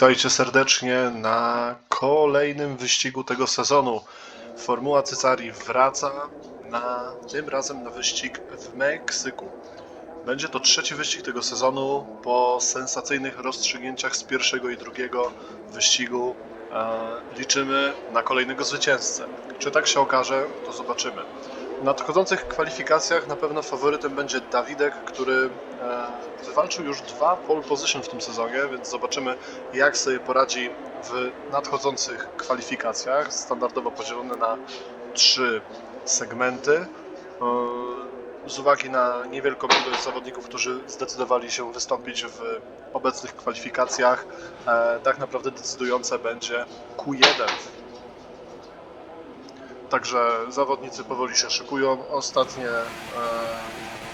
Witajcie serdecznie na kolejnym wyścigu tego sezonu. Formuła Cycari wraca na tym razem na wyścig w Meksyku. Będzie to trzeci wyścig tego sezonu po sensacyjnych rozstrzygnięciach z pierwszego i drugiego wyścigu. E, liczymy na kolejnego zwycięzcę. Czy tak się okaże, to zobaczymy. Nadchodzących kwalifikacjach na pewno faworytem będzie Dawidek, który e, wywalczył już dwa pole position w tym sezonie, więc zobaczymy jak sobie poradzi w nadchodzących kwalifikacjach. Standardowo podzielone na trzy segmenty. E, Z uwagi na niewielką ilość zawodników, którzy zdecydowali się wystąpić w obecnych kwalifikacjach, e, tak naprawdę decydujące będzie Q1 Także zawodnicy powoli się szykują. Ostatnie e,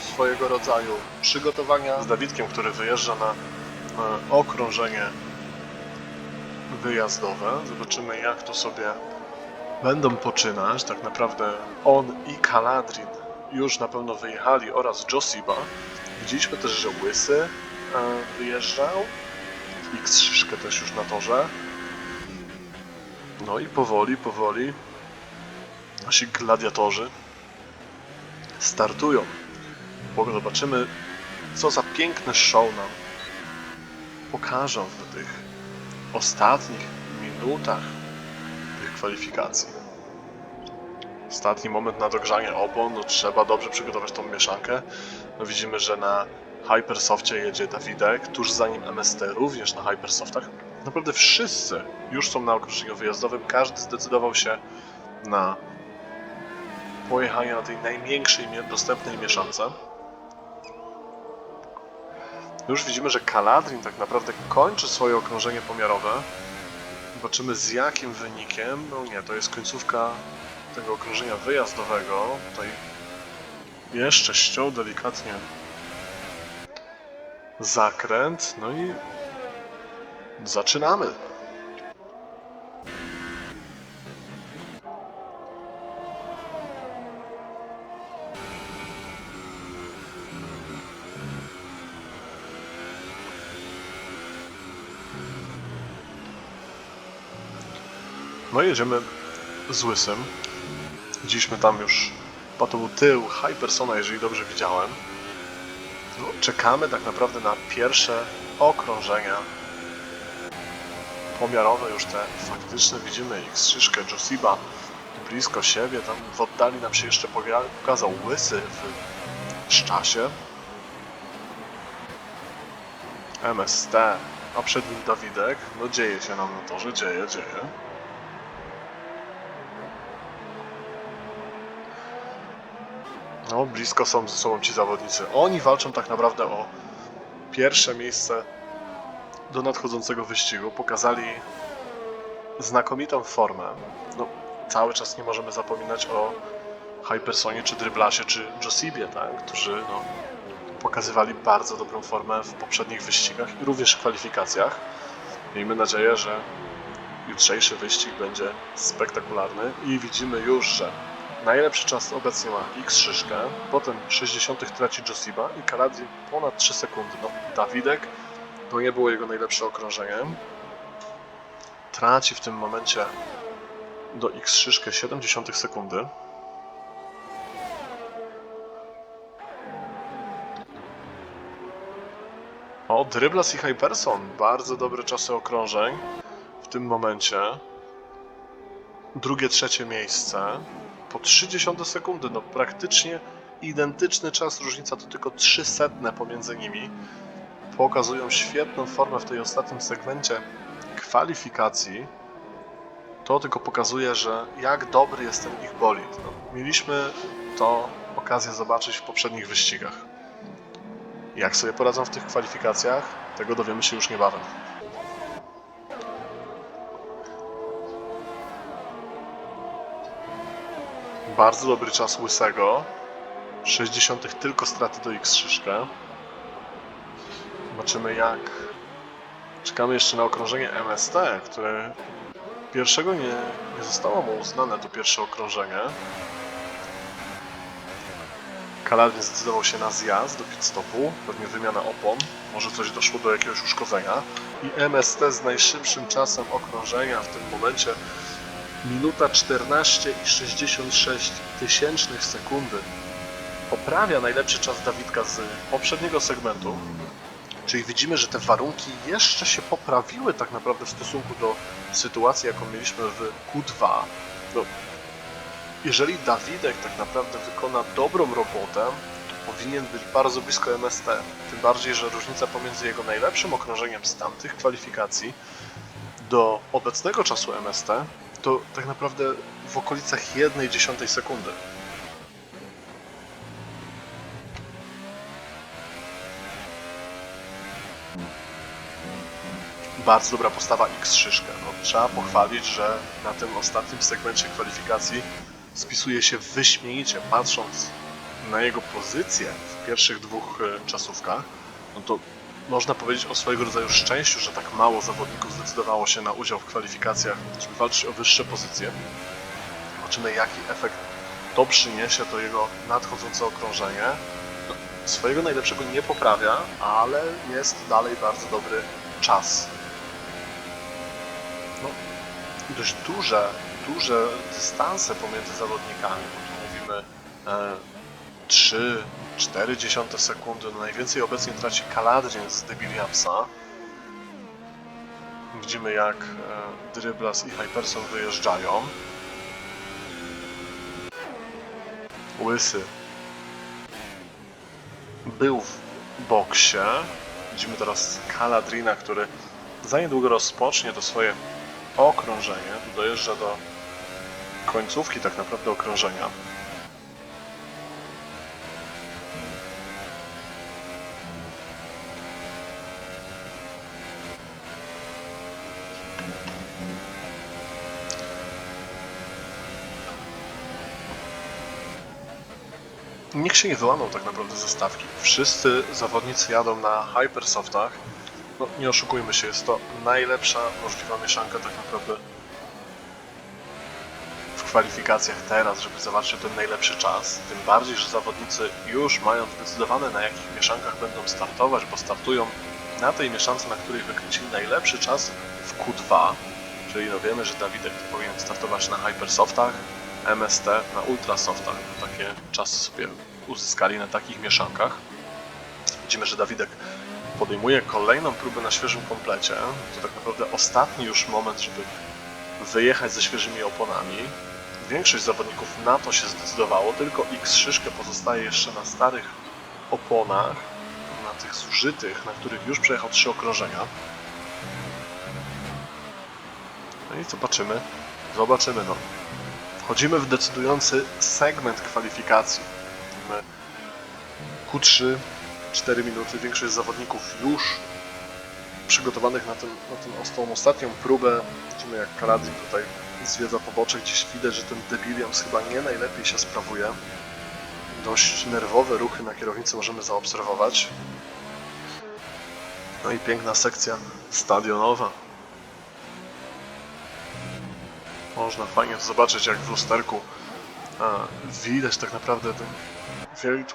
swojego rodzaju przygotowania z Dawidkiem, który wyjeżdża na e, okrążenie wyjazdowe. Zobaczymy jak to sobie będą poczynać. Tak naprawdę on i Kaladrin już na pewno wyjechali oraz Josiba. Widzieliśmy też, że Łysy e, wyjeżdżał. X3 też już na torze. No i powoli, powoli nasi gladiatorzy startują. Bo zobaczymy, co za piękny show nam pokażą w tych ostatnich minutach tych kwalifikacji. Ostatni moment na dogrzanie opon, no trzeba dobrze przygotować tą mieszankę. No widzimy, że na Hypersoftie jedzie Dawidek, tuż za nim MST również na Hypersoftach. Naprawdę wszyscy już są na okrążeniu wyjazdowym, każdy zdecydował się na pojechania na tej największej dostępnej mieszance. Już widzimy, że Kaladrin tak naprawdę kończy swoje okrążenie pomiarowe. Zobaczymy z jakim wynikiem. No nie, to jest końcówka tego okrążenia wyjazdowego. Tutaj jeszcze ściął delikatnie zakręt. No i zaczynamy. No jedziemy z Łysym. Widzieliśmy tam już, bo to był tył Hypersona, jeżeli dobrze widziałem. No, czekamy tak naprawdę na pierwsze okrążenia pomiarowe, już te faktyczne. Widzimy X3, Josiba blisko siebie, tam w oddali nam się jeszcze pokazał Łysy w Szczasie. MST, a przed nim Dawidek. No dzieje się nam na torze, dzieje, dzieje. No, blisko są ze sobą ci zawodnicy. Oni walczą tak naprawdę o pierwsze miejsce do nadchodzącego wyścigu. Pokazali znakomitą formę. No, cały czas nie możemy zapominać o Hypersonie, czy Dryblasie, czy Josibie, tak? którzy no, pokazywali bardzo dobrą formę w poprzednich wyścigach i również w kwalifikacjach. Miejmy nadzieję, że jutrzejszy wyścig będzie spektakularny i widzimy już, że Najlepszy czas obecnie ma X3, potem 60 traci Josiba i Kaladin ponad 3 sekundy. No, Dawidek to nie było jego najlepsze okrążenie. Traci w tym momencie do X3 70 sekundy. O, Dryblas i Hyperson. Bardzo dobre czasy okrążeń w tym momencie. Drugie, trzecie miejsce po 30 sekundy, no praktycznie identyczny czas, różnica to tylko 300 pomiędzy nimi. Pokazują świetną formę w tej ostatnim segmencie kwalifikacji. To tylko pokazuje, że jak dobry jest ten ich bolid. No, mieliśmy to okazję zobaczyć w poprzednich wyścigach. Jak sobie poradzą w tych kwalifikacjach, tego dowiemy się już niebawem. Bardzo dobry czas Łysego. 60 tylko straty do X3. Zobaczymy jak. Czekamy jeszcze na okrążenie MST, które pierwszego nie, nie zostało mu uznane to pierwsze okrążenie. Kaladin zdecydował się na zjazd do pit stopu, pewnie wymiana opon, może coś doszło do jakiegoś uszkodzenia i MST z najszybszym czasem okrążenia w tym momencie minuta 14 i 66 tysięcznych sekundy poprawia najlepszy czas Dawidka z poprzedniego segmentu. Czyli widzimy, że te warunki jeszcze się poprawiły tak naprawdę w stosunku do sytuacji, jaką mieliśmy w Q2. No, jeżeli Dawidek tak naprawdę wykona dobrą robotę, to powinien być bardzo blisko MST. Tym bardziej, że różnica pomiędzy jego najlepszym okrążeniem z tamtych kwalifikacji do obecnego czasu MST to tak naprawdę w okolicach 1,1 sekundy. Bardzo dobra postawa X Szyszka. No, trzeba pochwalić, że na tym ostatnim segmencie kwalifikacji spisuje się wyśmienicie, patrząc na jego pozycję w pierwszych dwóch e, czasówkach, no to można powiedzieć o swojego rodzaju szczęściu, że tak mało zawodników zdecydowało się na udział w kwalifikacjach, żeby walczyć o wyższe pozycje. Zobaczymy, jaki efekt to przyniesie, to jego nadchodzące okrążenie. No, swojego najlepszego nie poprawia, ale jest dalej bardzo dobry czas. No, dość duże, duże dystanse pomiędzy zawodnikami, bo tu mówimy e, 3, 4 dziesiąte sekundy. No najwięcej obecnie traci Kaladrin z De Williamsa. Widzimy jak e, Dryblas i Hyperson wyjeżdżają. Łysy był w boksie. Widzimy teraz Kaladrina, który za niedługo rozpocznie to swoje okrążenie. Dojeżdża do końcówki tak naprawdę okrążenia. Nikt się nie wyłamał tak naprawdę ze stawki. Wszyscy zawodnicy jadą na Hypersoftach. No, nie oszukujmy się, jest to najlepsza możliwa mieszanka tak naprawdę w kwalifikacjach teraz, żeby zobaczyć ten najlepszy czas. Tym bardziej, że zawodnicy już mają zdecydowane na jakich mieszankach będą startować, bo startują na tej mieszance, na której wykręcili najlepszy czas w Q2. Czyli no wiemy, że Dawidek powinien startować na Hypersoftach, MST na Ultrasoftach. Takie czasy sobie uzyskali na takich mieszankach. Widzimy, że Dawidek podejmuje kolejną próbę na świeżym komplecie. To tak naprawdę ostatni już moment, żeby wyjechać ze świeżymi oponami. Większość zawodników na to się zdecydowało, tylko X Szyszkę pozostaje jeszcze na starych oponach, na tych zużytych, na których już przejechał trzy okrążenia. No i zobaczymy, zobaczymy no. Wchodzimy w decydujący segment kwalifikacji. Mamy Q3, 4 minuty, większość zawodników już przygotowanych na, tym, na tym, tą ostatnią próbę. Widzimy jak Kaladin tutaj zwiedza pobocze, gdzieś widać, że ten Debiliams chyba nie najlepiej się sprawuje. Dość nerwowe ruchy na kierownicy możemy zaobserwować. No i piękna sekcja stadionowa. Można fajnie to zobaczyć, jak w lusterku widać tak naprawdę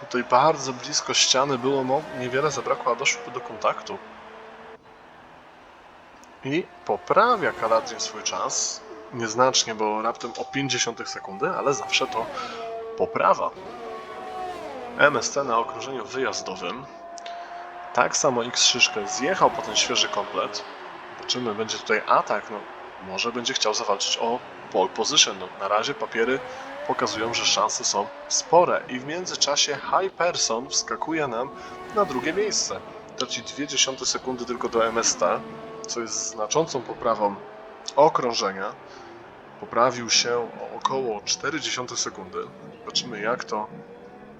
tutaj bardzo blisko ściany było, mo- niewiele zabrakło, a doszło do kontaktu. I poprawia Kaladin swój czas. Nieznacznie, bo raptem o 50 sekundy, ale zawsze to poprawa. MST na okrążeniu wyjazdowym. Tak samo X Szyszkę zjechał po ten świeży komplet. Zobaczymy, będzie tutaj atak. No, może będzie chciał zawalczyć o pole position. No, na razie papiery pokazują, że szanse są spore. I w międzyczasie Hyperson wskakuje nam na drugie miejsce. Traci 0,2 sekundy tylko do MST, co jest znaczącą poprawą okrążenia. Poprawił się o około 0,4 sekundy. Zobaczymy jak to,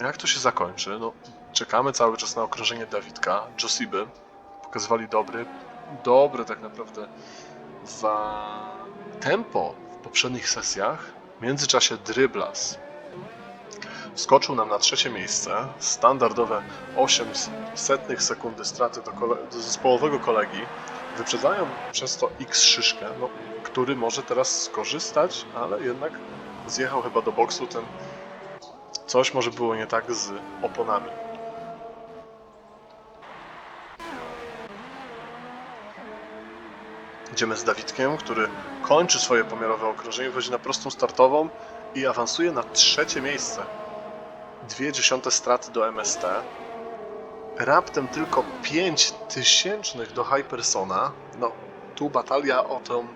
jak to się zakończy. No, czekamy cały czas na okrążenie Dawidka, Josiby. Pokazywali dobry, dobre tak naprawdę za tempo w poprzednich sesjach. W międzyczasie Dryblas wskoczył nam na trzecie miejsce. Standardowe 8 setnych sekundy straty do, kole- do zespołowego kolegi. Wyprzedzają przez to X Szyszkę, no, który może teraz skorzystać, ale jednak zjechał chyba do boksu ten coś może było nie tak z oponami. Idziemy z Dawidkiem, który kończy swoje pomiarowe okrążenie, wchodzi na prostą startową i awansuje na trzecie miejsce. Dwie dziesiąte straty do MST. Raptem tylko 5 tysięcznych do Hypersona. No, tu batalia o tą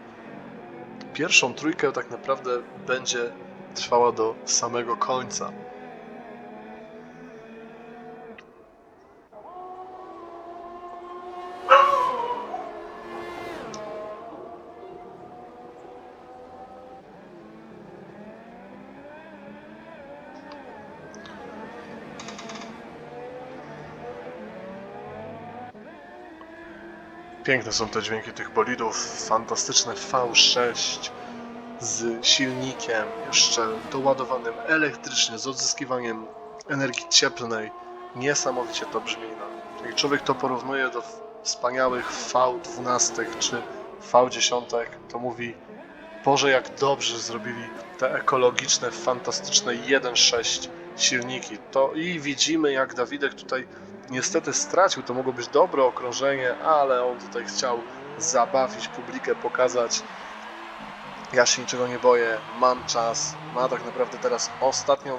pierwszą trójkę tak naprawdę będzie trwała do samego końca. Piękne są te dźwięki tych bolidów, fantastyczne V6 z silnikiem jeszcze doładowanym elektrycznie, z odzyskiwaniem energii cieplnej. Niesamowicie to brzmi. No. Jak człowiek to porównuje do wspaniałych V12 czy V10, to mówi Boże jak dobrze zrobili te ekologiczne, fantastyczne 1.6 silniki. To i widzimy jak Dawidek tutaj niestety stracił, to mogło być dobre okrążenie, ale on tutaj chciał zabawić publikę, pokazać ja się niczego nie boję, mam czas, ma tak naprawdę teraz ostatnią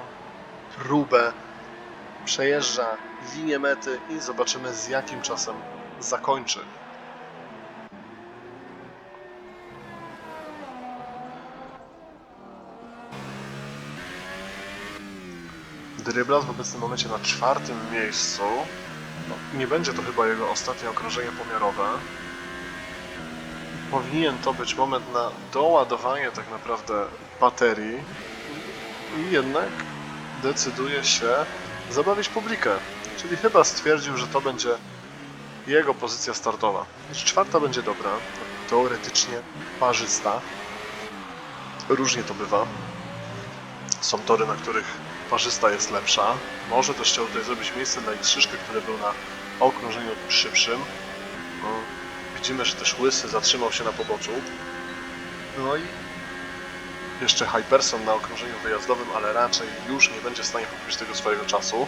próbę, przejeżdża linię mety i zobaczymy z jakim czasem zakończy. Dryblas w obecnym momencie na czwartym miejscu. No, nie będzie to chyba jego ostatnie okrążenie pomiarowe. Powinien to być moment na doładowanie tak naprawdę baterii i jednak decyduje się zabawić publikę. Czyli chyba stwierdził, że to będzie jego pozycja startowa. Znaczy, czwarta będzie dobra, teoretycznie parzysta. Różnie to bywa. Są tory, na których parzysta jest lepsza. Może też chciał tutaj zrobić miejsce dla X który był na okrążeniu szybszym. No, widzimy, że też Łysy zatrzymał się na poboczu. No i jeszcze Hyperson na okrążeniu wyjazdowym, ale raczej już nie będzie w stanie pokryć tego swojego czasu.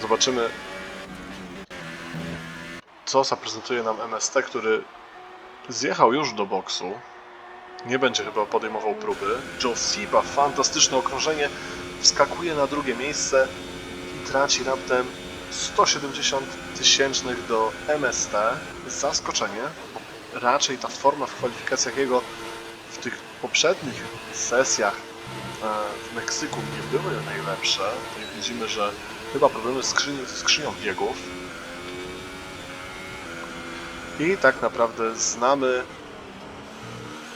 Zobaczymy, co zaprezentuje nam MST, który zjechał już do boksu. Nie będzie chyba podejmował próby. Joe Siba, fantastyczne okrążenie, wskakuje na drugie miejsce i traci raptem 170 tysięcznych do MST. Zaskoczenie, bo raczej ta forma w kwalifikacjach jego w tych poprzednich sesjach e, w Meksyku nie były najlepsze. Tutaj widzimy, że chyba problemy z skrzynią, skrzynią biegów. I tak naprawdę znamy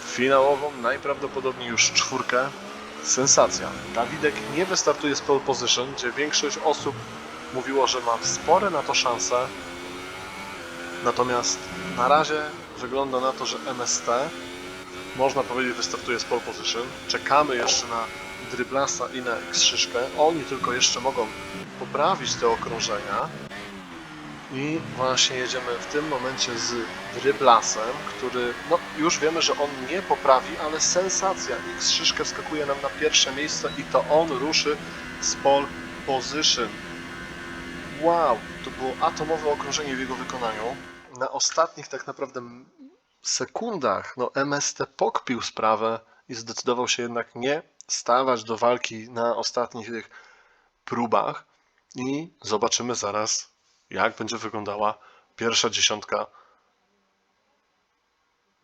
finałową, najprawdopodobniej już czwórkę. Sensacja. Dawidek nie wystartuje z pole position, gdzie większość osób mówiło, że ma spore na to szanse. Natomiast na razie wygląda na to, że MST można powiedzieć wystartuje z pole position. Czekamy jeszcze na Dryblasa i na X3. Oni tylko jeszcze mogą poprawić te okrążenia. I właśnie jedziemy w tym momencie z Dryblasem, który, no już wiemy, że on nie poprawi, ale sensacja. X3 wskakuje nam na pierwsze miejsce i to on ruszy z pole position. Wow, to było atomowe okrążenie w jego wykonaniu. Na ostatnich tak naprawdę sekundach no MST pokpił sprawę i zdecydował się jednak nie stawać do walki na ostatnich tych próbach. I zobaczymy zaraz, jak będzie wyglądała pierwsza dziesiątka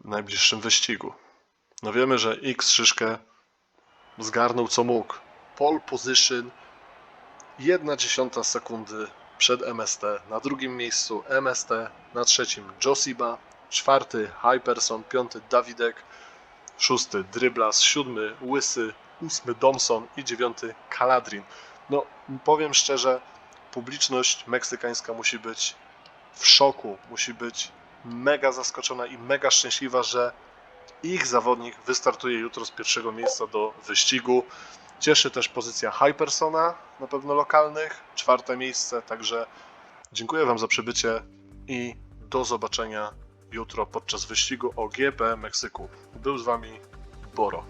w najbliższym wyścigu. No wiemy, że X szyszkę zgarnął co mógł. Pole position, jedna dziesiąta sekundy przed MST. Na drugim miejscu MST, na trzecim Josiba, czwarty Hyperson, piąty Dawidek, szósty Dryblas, siódmy Łysy, ósmy Domson i dziewiąty Kaladrin. No, powiem szczerze, publiczność meksykańska musi być w szoku, musi być mega zaskoczona i mega szczęśliwa, że ich zawodnik wystartuje jutro z pierwszego miejsca do wyścigu. Cieszy też pozycja Hypersona, na pewno lokalnych, czwarte miejsce, także dziękuję Wam za przybycie i do zobaczenia jutro podczas wyścigu o GP Meksyku. Był z Wami Boro.